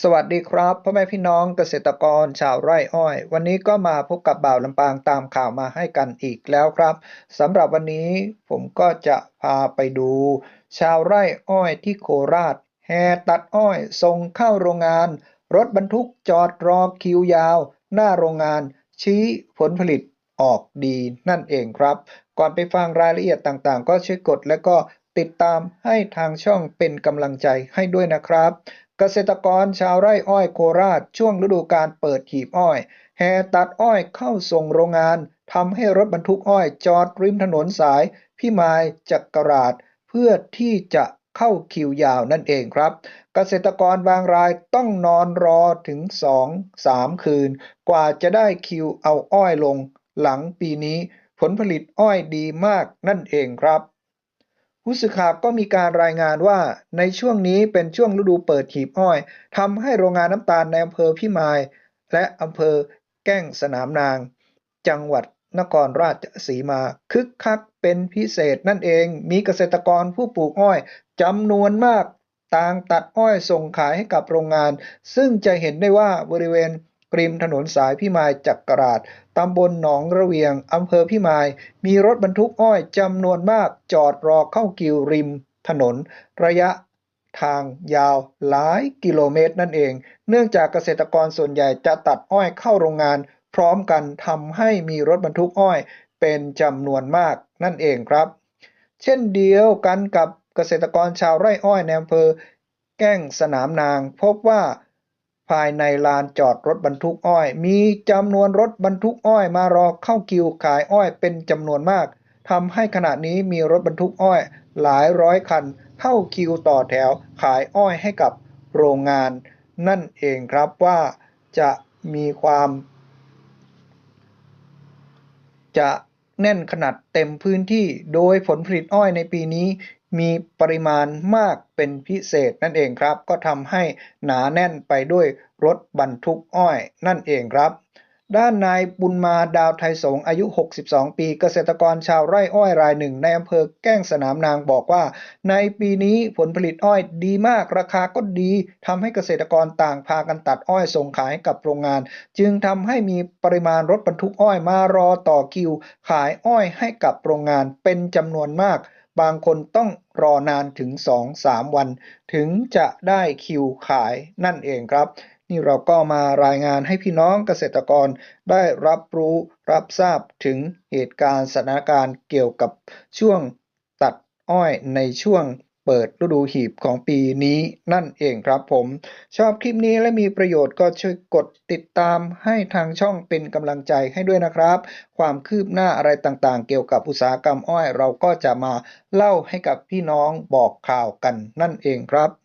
สวัสดีครับพ่อแม่พี่น้องเกษตรกรชาวไร่อ้อย วันนี้ก็มาพบกับบ่าวลำปางตามข่าวมาให้กันอีกแล้วครับสำหรับวันนี้ผมก็จะพาไปดู ชาวไร่อ้อยที่โคราช แห่ตัดอ้อยส่งเข้าโรงงาน รถบรรทุกจอดรอคิวยาว หน้าโรงงาน ชี้ผลผลิตออกดีนั่นเองครับ ก่อนไปฟังรายละเอียดต่างๆ ก็ช่วยกดและก็ติดตามให้ทางช่องเป็นกำลังใจให้ด้วยนะครับ เกษตรกรชาวไร่อ้อยโคราชช่วงฤดูการเปิดหีบอ้อย แห่ตัดอ้อยเข้าส่งโรงงานทำให้รถบรรทุกอ้อยจอดริมถนนสายพิมายจักราช เพื่อที่จะเข้าคิวยาวนั่นเองครับ เกษตรกรบางรายต้องนอนรอถึง 2-3 คืน กว่าจะได้คิวเอาอ้อยลง หลังปีนี้ผลผลิตอ้อยดีมากนั่นเองครับ ผู้สื่อข่าวก็มีการรายงานว่าในช่วงนี้เป็นช่วงฤดูเปิดหีบอ้อยทำให้โรงงานน้ำตาลในอำเภอพิมาย และอำเภอแก้งสนามนาง จังหวัดนครราชสีมาคึกคักเป็นพิเศษนั่นเองมีเกษตรกรผู้ปลูกอ้อยจำนวนมากต่างตัดอ้อยส่งขายให้กับโรงงาน ซึ่งจะเห็นได้ว่าบริเวณ ริมถนนสายพิมายจักราชตำบลหนองระเวียงอำเภอพิมาย มีรถบรรทุกอ้อยจำนวนมากจอดรอเข้ากิวริมถนน ระยะทางยาวหลายกิโลเมตรนั่นเอง เนื่องจากเกษตรกรส่วนใหญ่จะตัดอ้อยเข้าโรงงาน พร้อมกันทำให้มีรถบรรทุกอ้อยเป็นจำนวนมากนั่นเองครับ เช่นเดียวกันกับเกษตรกรชาวไร่อ้อยในอำเภอแก้งสนามนาง พบว่า ภายในลานจอดรถบรรทุกอ้อย มีจำนวนรถบรรทุกอ้อยมารอเข้าคิวขายอ้อยเป็นจำนวนมากทำให้ขณะนี้มีรถบรรทุกอ้อย หลายร้อยคัน เข้าคิวต่อแถวขายอ้อยให้กับโรงงาน นั่นเองครับว่าจะมีความ จะ แน่นขนาดเต็มพื้นที่ โดยผลผลิตอ้อยในปีนี้ มีปริมาณมากเป็นพิเศษนั่นเองครับ ก็ทำให้หนาแน่นไปด้วยรถบรรทุกอ้อยนั่นเองครับ ด้านนายบุญมาดาวไทยสงอายุ 62 ปี เกษตรกรชาวไร่อ้อยรายหนึ่ง ในอำเภอแก้งสนามนางบอกว่า ในปีนี้ผลผลิตอ้อยดีมากราคาก็ดีทำให้เกษตรกรต่างพากันตัดอ้อยส่งขายกับโรงงาน จึงทำให้มีปริมาณรถบรรทุกอ้อยมารอต่อคิว ขายอ้อยให้กับโรงงานเป็นจำนวนมาก บางคนต้องรอนานถึง 2-3 วัน ถึงจะได้คิวขายนั่นเองครับ นี่เราก็มารายงานให้พี่น้องเกษตรกรได้รับรู้รับทราบถึงเหตุการณ์สถานการณ์เกี่ยวกับช่วงตัดอ้อยในช่วงเปิดฤดูหีบของปีนี้นั่นเองครับผม ชอบคลิปนี้และมีประโยชน์ก็ช่วยกดติดตามให้ทางช่องเป็นกำลังใจให้ด้วยนะครับ ความคืบหน้าอะไรต่างๆ เกี่ยวกับอุตสาหกรรมอ้อย เราก็จะมาเล่าให้กับพี่น้องบอกข่าวกันนั่นเองครับ